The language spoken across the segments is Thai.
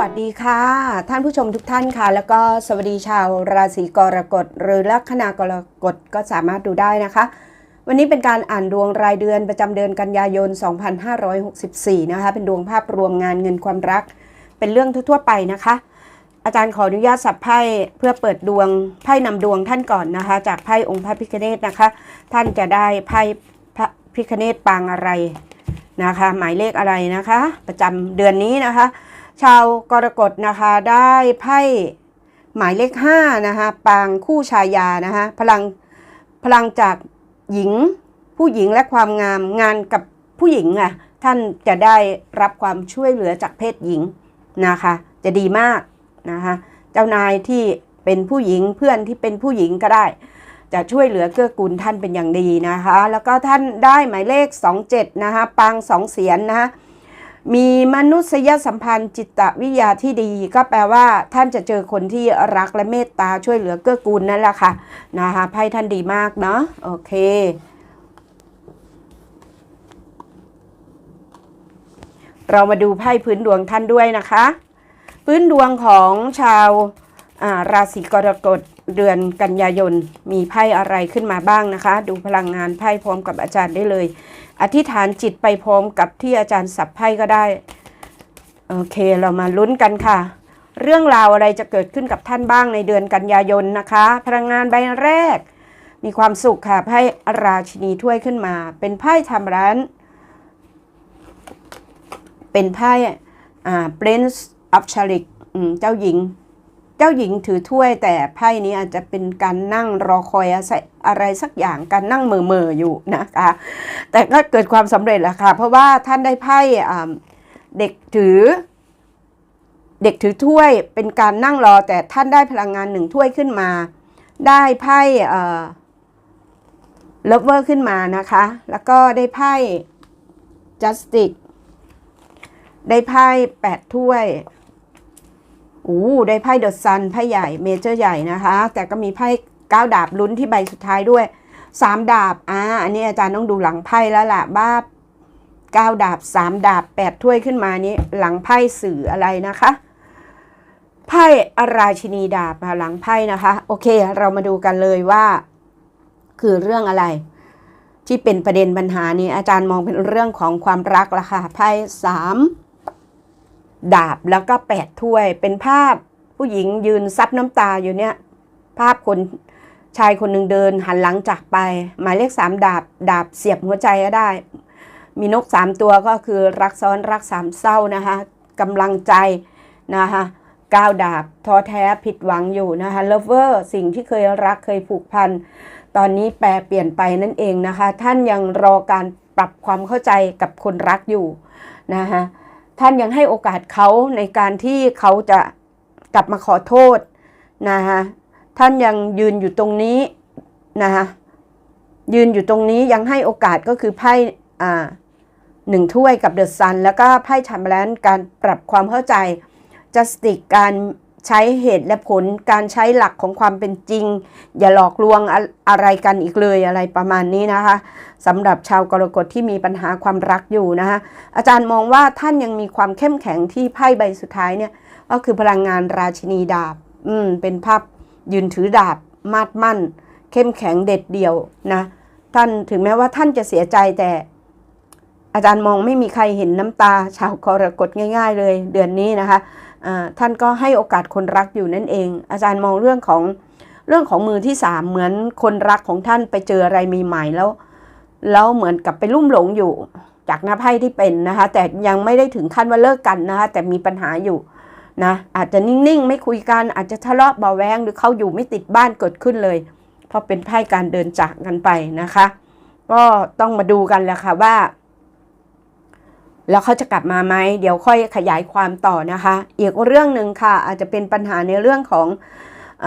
วัสดีค่ะ ท่านผู้ชมทุกท่านค่ะ แล้วก็สวัสดีชาวราศีกรกฎหรือลัคนากรกฎก็สามารถดูได้นะคะ วันนี้เป็นการอ่านดวงรายเดือนประจำเดือนกันยายน 2564 นะคะ เป็นดวงภาพรวมงานเงินความรัก เป็นเรื่องทั่วๆไปนะคะ อาจารย์ขออนุญาตสับไพ่เพื่อเปิดดวงไพ่นำดวงท่านก่อนนะคะ จากไพ่องค์พระพิคเนตนะคะ ท่านจะได้ไพ่พระพิคเนตปางอะไรนะคะ หมายเลขอะไรนะคะ ประจำเดือนนี้นะคะ ชาวกรกฎนะคะได้ไพ่หมายเลข5นะคะปางคู่ชายานะคะพลังพลังจากหญิงผู้หญิงและความงามงานกับผู้หญิงอะท่านจะได้รับความช่วยเหลือจากเพศหญิงนะคะจะดีมากนะคะเจ้านายที่เป็นผู้หญิงเพื่อนที่เป็นผู้หญิงก็ได้ จะช่วยเหลือเกื้อกูลท่านเป็นอย่างดีนะคะ แล้วก็ท่านได้หมายเลข 27นะคะปางสองเสียนนะคะ มีมนุษยสัมพันธ์จิตวิทยาที่ดี ก็แปลว่าท่านจะเจอคนที่รักและเมตตาช่วยเหลือเกื้อกูลนั่นแหละค่ะนะคะไพ่ท่านดีมากเนาะโอเคเรามาดูไพ่พื้นดวงท่านด้วยนะคะ พื้นดวงของชาวาราศีกรกฎเดือนกันยายน มีไพ่อะไรขึ้นมาบ้างนะคะ ดูพลังงานไพ่พร้อมกับอาจารย์ได้เลย อธิษฐานจิตไปพร้อมกับที่อาจารย์สับไพ่ก็ได้ โอเคเรามาลุ้นกันค่ะ เรื่องราวอะไรจะเกิดขึ้นกับท่านบ้างในเดือนกันยายนนะคะ พลังงานใบแรก มีความสุขค่ะไพ่ราชินีถ้วยขึ้นมา เป็นไพ่ทำร้าน เป็นไพ่อ่า Prince of c h a r i เจ้าหญิง เจ้าหญิงถือถ้วยแต่ไพ่นี้อาจจะเป็นการนั่งรอคอยอะไรสักอย่างการนั่งเมื่อๆอยู่นะคะ แต่ก็เกิดความสำเร็จแล้วค่ะ เพราะว่าท่านได้ไพ่เด็กถือ เด็กถือถ้วยเป็นการนั่งรอแต่ท่านได้พลังงานหนึ่งถ้วยขึ้นมา ได้ไพ่เอ่อเลเวอร์ขึ้นมานะคะ แล้วก็ได้ไพ่ justice ได้ไพ่แปดถ้วย อู้ได้ไพ่เดอะซันไพ่ใหญ่เมเจอร์ใหญ่นะคะ แต่ก็มีไพ่เก้าดาบลุ้นที่ใบสุดท้ายด้วยสามดาบอ่าอันนี้อาจารย์ต้องดูหลังไพ่แล้วล่ะบ้าเก้าดาบสามดาบแปดถ้วยขึ้นมานี้ หลังไพ่สื่ออะไรนะคะไพ่อาราชินีดาบมาหลังไพ่นะคะ โอเค เรามาดูกันเลยว่า คือเรื่องอะไร ที่เป็นประเด็นปัญหานี้อาจารย์มองเป็นเรื่องของความรักละค่ะไพ่สาม ดาบแล้วก็แปดถ้วย เป็นภาพผู้หญิงยืนซับน้ำตาอยู่เนี่ย ภาพคนชายคนหนึ่งเดินหันหลังจากไป หมายเลขสามดาบดาบเสียบหัวใจก็ได้ มีนกสามตัวก็คือรักซ้อนรักสามเศร้านะคะกำลังใจนะคะก้าวดาบท้อแท้ผิดหวังอยู่นะคะเลเวอร์สิ่งที่เคยรักเคยผูกพัน ตอนนี้แปลเปลี่ยนไปนั่นเองนะคะ ท่านยังรอการปรับความเข้าใจกับคนรักอยู่นะคะ ท่านยังให้โอกาสเขาในการที่เขาจะกลับมาขอโทษนะคะท่านยังยืนอยู่ตรงนี้นะคะยืนอยู่ตรงนี้ยังให้โอกาสก็คือไพ่อ่าหนึ่งถ้วยกับเดอะซัน แล้วก็ไพ่ชัมแลนการปรับความเข้าใจจัสติกการ ใช้เหตุและผลการใช้หลักของความเป็นจริง อย่าหลอกลวงอะอะไรกันอีกเลยอะไรประมาณนี้นะคะสำหรับชาวกรกฎที่มีปัญหาความรักอยู่นะคะอาจารย์มองว่าท่านยังมีความเข้มแข็งที่ไพ่ใบสุดท้ายเนี่ยก็คือพลังงานราชินีดาบ อืมเป็นภาพยืนถือดาบมาดมั่น เข้มแข็งเด็ดเดี่ยวนะท่านถึงแม้ว่าท่านจะเสียใจแต่อาจารย์มองไม่มีใครเห็นน้ำตาชาวกรกฎง่าย ๆ เลย เดือนนี้นะคะ ท่านก็ให้โอกาสคนรักอยู่นั่นเอง อาจารย์มองเรื่องของเรื่องของมือที่สามเหมือนคนรักของท่านไปเจออะไรมีใหม่แล้ว แล้วเหมือนกับไปลุ่มหลงอยู่ จากหน้าไพ่ที่เป็นนะคะ แต่ยังไม่ได้ถึงขั้นว่าเลิกกันนะคะแต่มีปัญหาอยู่นะอาจจะนิ่งๆ ไม่คุยกันอาจจะทะเลาะเบาแวงหรือเขาอยู่ไม่ติดบ้านเกิดขึ้นเลย เพราะเป็นไพ่การเดินจากกันไปนะคะ ก็ต้องมาดูกันแหละค่ะว่า แล้วเขาจะกลับมาไหมเดี๋ยวค่อยขยายความต่อนะคะ อีกเรื่องหนึ่งค่ะ อาจจะเป็นปัญหาในเรื่องของอ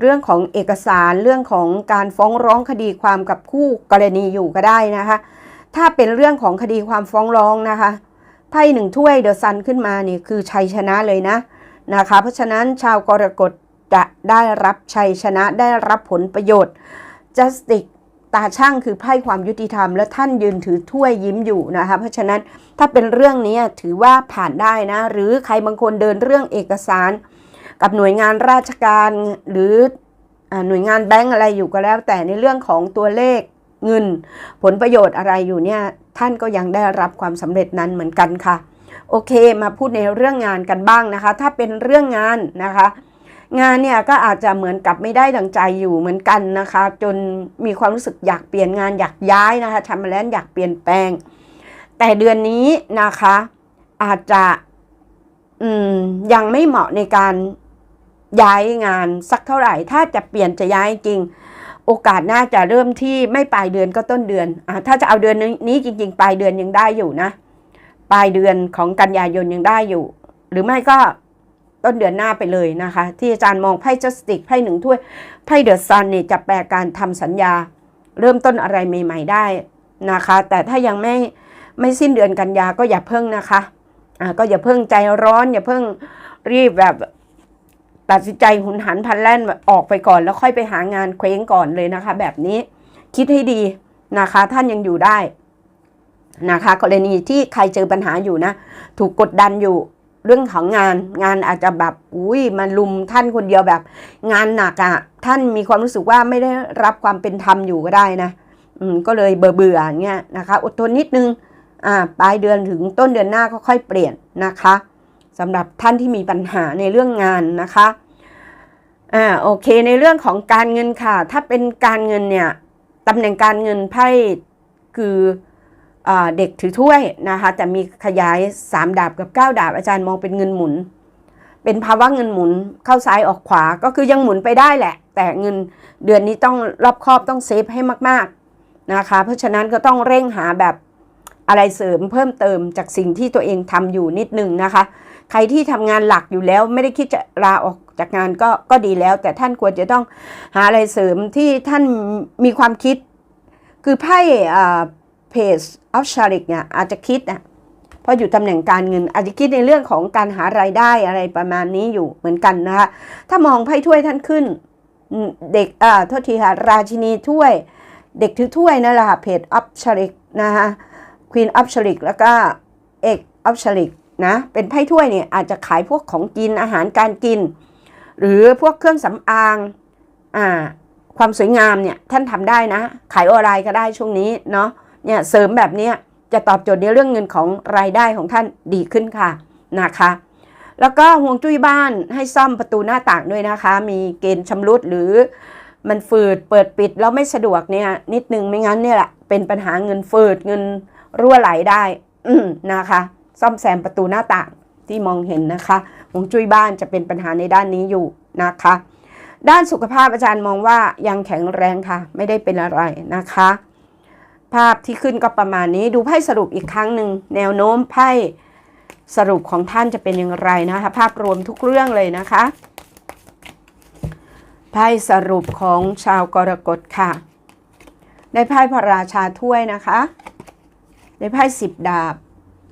เรื่องของเอกสารเรื่องของการฟ้องร้องคดีความกับคู่กรณีอยู่ก็ได้นะคะ ถ้าเป็นเรื่องของคดีความฟ้องร้องนะคะไพ่หนึ่งถ้วยเดอะซันขึ้นมานี่คือชัยชนะเลยนะนะคะ เพราะฉะนั้นชาวกรกฎจะได้รับชัยชนะได้รับผลประโยชน์ justice ตาช่างคือไพ่ความยุติธรรม และท่านยืนถือถ้วยยิ้มอยู่นะคะเพราะฉะนั้นถ้าเป็นเรื่องนี้ถือว่าผ่านได้นะ หรือใครบางคนเดินเรื่องเอกสาร กับหน่วยงานราชการหรืออหน่วยงานแบงก์อะไรอยู่ก็แล้ว แต่ในเรื่องของตัวเลขเงิน ผลประโยชน์อะไรอยู่เนี่ยท่านก็ยังได้รับความสำเร็จนั้นเหมือนกันค่ะ โอเค มาพูดในเรื่องงานกันบ้างนะคะ ถ้าเป็นเรื่องงานนะคะ งานเนี่ยก็อาจจะเหมือนกับไม่ได้ดังใจอยู่เหมือนกันนะคะ จนมีความรู้สึกอยากเปลี่ยนงานอยากย้ายนะคะทำมาแล้วอยากเปลี่ยนแปลง แต่เดือนนี้นะคะ อาจจะยังไม่เหมาะในการย้ายงานสักเท่าไหร่ ถ้าจะเปลี่ยนจะย้ายจริง โอกาสน่าจะเริ่มที่ไม่ปลายเดือนก็ต้นเดือนอถ้าจะเอาเดือนนี้จริง ๆ ปลายเดือนยังได้อยู่นะ ปลายเดือนของกันยายนยังได้อยู่ หรือไม่ก็ ต้นเดือนหน้าไปเลยนะคะ ที่อาจารย์มองไพ่จัสติกไพ่หนึ่งถ้วยไพ่เดอะซันเนี่ยจะแปลการทำสัญญา เริ่มต้นอะไรใหม่ ๆ ได้นะคะ แต่ถ้ายังไม่ไม่สิ้นเดือนกันยาก็อย่าเพิ่งนะคะอ่าก็อย่าเพิ่งใจร้อน อย่าเพิ่งรีบแบบตัดสินใจหุนหันพลันแล่นออกไปก่อน แล้วค่อยไปหางานเคว้งก่อนเลยนะคะ แบบนี้คิดให้ดีนะคะ ท่านยังอยู่ได้นะคะกรณีที่ใครเจอปัญหาอยู่นะ ถูกกดดันอยู่ เรื่องของงานงานอาจจะแบบอุ้ยมันลุมท่านคนเดียวแบบ งานหนักอะ่ะท่านมีความรู้สึกว่าไม่ได้รับความเป็นธรรมอยู่ก็ได้นะอืมก็เลยเบื่อเบื่อเงี้ยนะคะอดทนนิดนึงอ่าปลายเดือนถึงต้นเดือนหน้าก็ค่อยเปลี่ยนนะคะสำหรับท่านที่มีปัญหาในเรื่องงานนะคะอ่าโอเคในเรื่องของการเงินค่ะ ถ้าเป็นการเงินเนี่ยตำแหน่งการเงินไพ่คือ เด็กถือถ้วยนะคะแต่มีขยาย 3 ดาบกับ 9 ดาบอาจารย์มองเป็นเงินหมุน เป็นภาวะเงินหมุนเข้าซ้ายออกขวาก็คือยังหมุนไปได้แหละ แต่เงินเดือนนี้ต้องรอบครอบต้องเซฟให้มากๆนะคะเพราะฉะนั้นก็ต้องเร่งหาแบบอะไรเสริมเพิ่มเติมจากสิ่งที่ตัวเองทำอยู่นิดนึงนะคะ ใครที่ทำงานหลักอยู่แล้วไม่ได้คิดจะลาออกจากงานก็ก็ดีแล้ว แต่ท่านควรจะต้องหาอะไรเสริมที่ท่านมีความคิด คือไพ่ เพจออฟชาริกเนี่ยอาจจะคิดนะเพราะอยู่ตำแหน่งการเงิน อาจจะคิดในเรื่องของการหารายได้อะไรประมาณนี้อยู่เหมือนกันนะคะถ้ามองไพ่ถ้วยท่านขึ้น เด็กอ่าโทษทีค่ะราชินีถ้วย เด็กถือถ้วยนั่นแหละค่ะเพจออฟชาริกนะคะควีนออฟชาริกแล้วก็เอกออฟชาริกนะเป็นไพ่ถ้วยเนี่ยอาจจะขายพวกของกินอาหารการกิน หรือพวกเครื่องสำอางอ่าความสวยงามเนี่ยท่านทำได้นะ ขายออนไลน์ก็ได้ช่วงนี้เนาะ เนี่ยเสริมแบบนี้จะตอบโจทย์ในเรื่องเงินของรายได้ของท่านดีขึ้นค่ะนะคะ แล้วก็ห่วงจุ้ยบ้านให้ซ่อมประตูหน้าต่างด้วยนะคะ มีเกณฑ์ชำรุดหรือมันฝืดเปิดปิดแล้วไม่สะดวกเนี่ยนิดนึงไม่งั้นเนี่ยแหละเป็นปัญหาเงินฝืดเงินรั่วไหลได้นะคะ ซ่อมแซมประตูหน้าต่างที่มองเห็นนะคะห่วงจุ้ยบ้านจะเป็นปัญหาในด้านนี้อยู่นะคะ ด้านสุขภาพอาจารย์มองว่ายังแข็งแรงค่ะ ไม่ได้เป็นอะไรนะคะ ภาพที่ขึ้นก็ประมาณนี้ดูไพ่สรุปอีกครั้งหนึ่งแนวโน้มไพ่สรุปของท่านจะเป็นอย่างไรนะคะภาพรวมทุกเรื่องเลยนะคะไพ่สรุปของชาวกรกฎค่ะ ได้ไพ่พระราชาถ้วยนะคะ ได้ไพ่สิบดาบ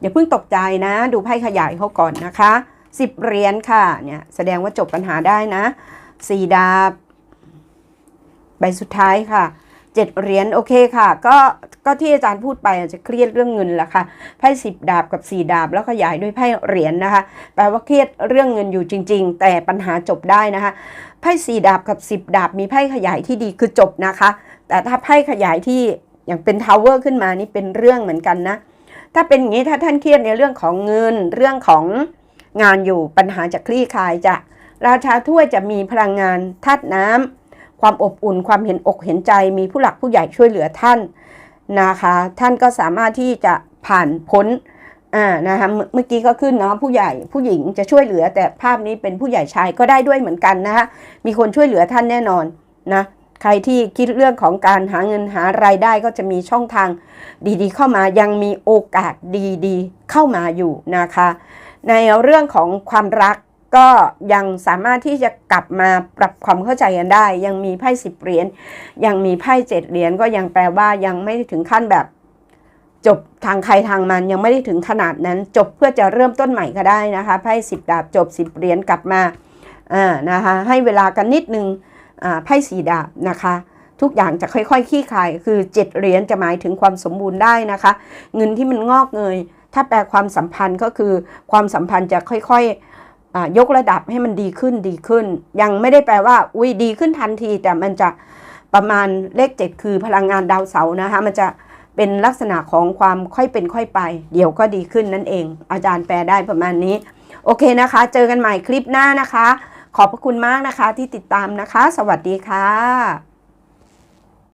อย่าเพิ่งตกใจนะ ดูไพ่ขยายเขาก่อนนะคะสิบเหรียญค่ะเนี่ยแสดงว่าจบปัญหาได้นะสี่ดาบ ใบสุดท้ายค่ะ เจ็ดเหรียญโอเคค่ะ ก็ก็ที่อาจารย์พูดไปอาจจะเครียดเรื่องเงินแหละค่ะไพ่สิบดาบกับสี่ดาบแล้วขยายด้วยไพ่เหรียญนะคะ แปลว่าเครียดเรื่องเงินอยู่จริง ๆ แต่ปัญหาจบได้นะคะไพ่สี่ดาบกับสิบดาบมีไพ่ขยายที่ดีคือจบนะคะ แต่ถ้าไพ่ขยายที่อย่างเป็นทาวเวอร์ขึ้นมานี่เป็นเรื่องเหมือนกันนะ ถ้าเป็นอย่างนี้ถ้าท่านเครียดในเรื่องของเงินเรื่องของงานอยู่ปัญหาจะคลี่คลายจะราชาถ้วยจะมีพลังงานธาตุน้ำ ความอบอุ่น ความเห็นอกเห็นใจ มีผู้หลักผู้ใหญ่ช่วยเหลือท่านนะคะ ท่านก็สามารถที่จะผ่านพ้นอ่านะคะเมื่อกี้ก็ขึ้นเนาะผู้ใหญ่ผู้หญิงจะช่วยเหลือ แต่ภาพนี้เป็นผู้ใหญ่ชายก็ได้ด้วยเหมือนกันนะคะมีคนช่วยเหลือท่านแน่นอนนะใครที่คิดเรื่องของการหาเงินหารายได้ก็จะมีช่องทางดีๆ เข้ามายังมีโอกาสดีๆ เข้ามาอยู่นะคะ ในเรื่องของความรัก ก็ยังสามารถที่จะกลับมาปรับความเข้าใจกันได้ ยังมีไพ่สิบเหรียญยังมีไพ่เจ็ดเหรียญก็ยังแปลว่ายังไม่ถึงขั้นแบบจบทางใครทางมันยังไม่ได้ถึงขนาดนั้น จบเพื่อจะเริ่มต้นใหม่ก็ได้นะคะไพ่สิบดาบจบสิบเหรียญกลับมาอ่านะคะให้เวลากันนิดนึงอ่าไพ่สี่ดาบนะคะทุกอย่างจะค่อยๆขี้คาย คือเจ็ดเหรียญจะหมายถึงความสมบูรณ์ได้นะคะ เงินที่มันงอกเงย ถ้าแปลความสัมพันธ์ก็คือความสัมพันธ์จะค่อยๆ ยกระดับให้มันดีขึ้นดีขึ้น ยังไม่ได้แปลว่าอุ้ยดีขึ้นทันที แต่มันจะประมาณเลขเจ็ดคือพลังงานดาวเสาร์นะคะมันจะเป็นลักษณะของความค่อยเป็นค่อยไป เดี๋ยวก็ดีขึ้นนั่นเอง อาจารย์แปลได้ประมาณนี้ โอเคนะคะ เจอกันใหม่คลิปหน้านะคะ ขอบพระคุณมากนะคะที่ติดตามนะคะ สวัสดีค่ะ